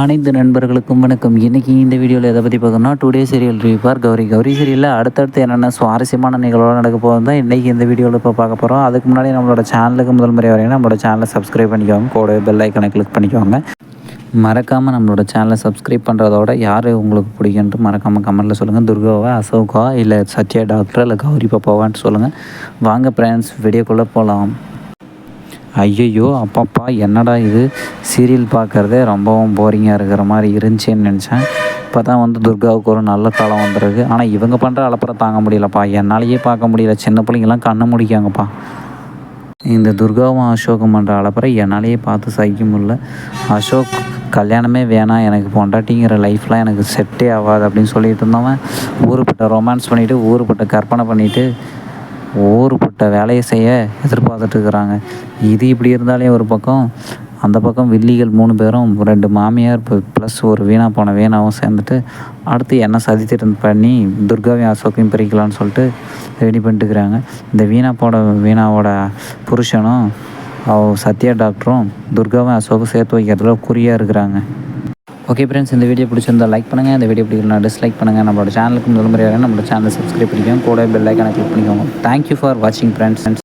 அனைத்து நண்பர்களுக்கும் வணக்கம். இன்றைக்கி இந்த வீடியோவில் எதை பற்றி பார்க்கணும்னா to serial review for Gowri. Gowri சீரியலில் அடுத்தடுத்து என்னென்ன சுவாரஸ்யமான நிகழ்வுகள் நடக்க போகிறது தான் இன்றைக்கி இந்த வீடியோவில் இப்போ பார்க்க போகிறோம் அதுக்கு முன்னாடி நம்மளோட சேனலுக்கு முதல் முறை வரைக்கும் நம்மளோட சேனலை சப்ஸ்கிரைப் பண்ணிக்கோங்க. கூட பெல் ஐக்கனை கிளிக் பண்ணிக்கோங்க. மறக்காமல் நம்மளோட சேனலை சப்ஸ்கிரைப் பண்ணுறதோட யார் உங்களுக்கு பிடிக்குன்ட்டு மறக்காமல் கமெண்ட்டில் சொல்லுங்கள் துர்காவா அசோகா இல்லை சத்யா டாக்டர் இல்லை கௌரி பாப்பாவான்ட்டு சொல்லுங்கள் வாங்க ஃப்ரெண்ட்ஸ் வீடியோக்குள்ளே போகலாம் ஐயையோ அப்பப்பா என்னடா இது? சீரியல் பார்க்குறதே ரொம்பவும் போரிங்காக இருக்கிற மாதிரி இருந்துச்சுன்னு நினச்சேன். இப்போ தான் வந்து துர்காவுக்கு ஒரு நல்ல காலம் வந்துருக்கு. ஆனால் இவங்க பண்ணுற அலப்பறை தாங்க முடியலப்பா. என்னாலேயே பார்க்க முடியல. சின்ன பிள்ளைங்களாம் கண்ணை முடிக்காங்கப்பா. இந்த துர்காவும் அசோகம் பண்ணுற அலப்பறை என்னாலேயே பார்த்து சகிக்க முடியல. அசோக் கல்யாணமே வேணாம். எனக்கு பொண்டாட்டிங்கிற லைஃப்லாம் எனக்கு செட்டே ஆகாது அப்படின்னு சொல்லிட்டு இருந்தவன் ஊருப்பட்ட ரொமான்ஸ் பண்ணிவிட்டு ஊருப்பட்ட கற்பனை பண்ணிவிட்டு ஊருப்பட்ட வேலையை செய்ய எதிர்பார்த்துட்டு இருக்கிறாங்க. இது இப்படி இருந்தாலே ஒரு பக்கம் அந்த பக்கம் வில்லிகள் மூணு பேரும் ரெண்டு மாமியார் ப்ளஸ் ஒரு வீணாக போன வீணாவும் சேர்ந்துட்டு அடுத்து என்ன சதித்திட்டம் பண்ணி துர்காவையும் அசோக்கையும் பிரிக்கலான்னு சொல்லிட்டு ரெடி பண்ணிட்டுக்கிறாங்க இந்த வீணா போட வீணாவோட புருஷனும் அவ சத்யா டாக்டரும் துர்காவும் அசோக்கும் சேர்த்து வைக்கிறதுல குறியாக இருக்கிறாங்க. ஓகே ஃப்ரெண்ட்ஸ் இந்த வீடியோ பிடிச்சிருந்தா லைக் பண்ணுங்கள் இந்த வீடியோ பிடிக்கலாம் டிஸ்லைக் பண்ணுங்கள் நம்மளோட சேனலுக்கு முதல் முறையாக நம்மளோட சேனலை சப்ஸ்கிரைப் பண்ணிக்கோங்க. கூட பெல் ஐக்கானை கிளிக் பண்ணிக்கோங்க. தேங்க்யூ ஃபார் வாட்சிங் ஃப்ரெண்ட்ஸ்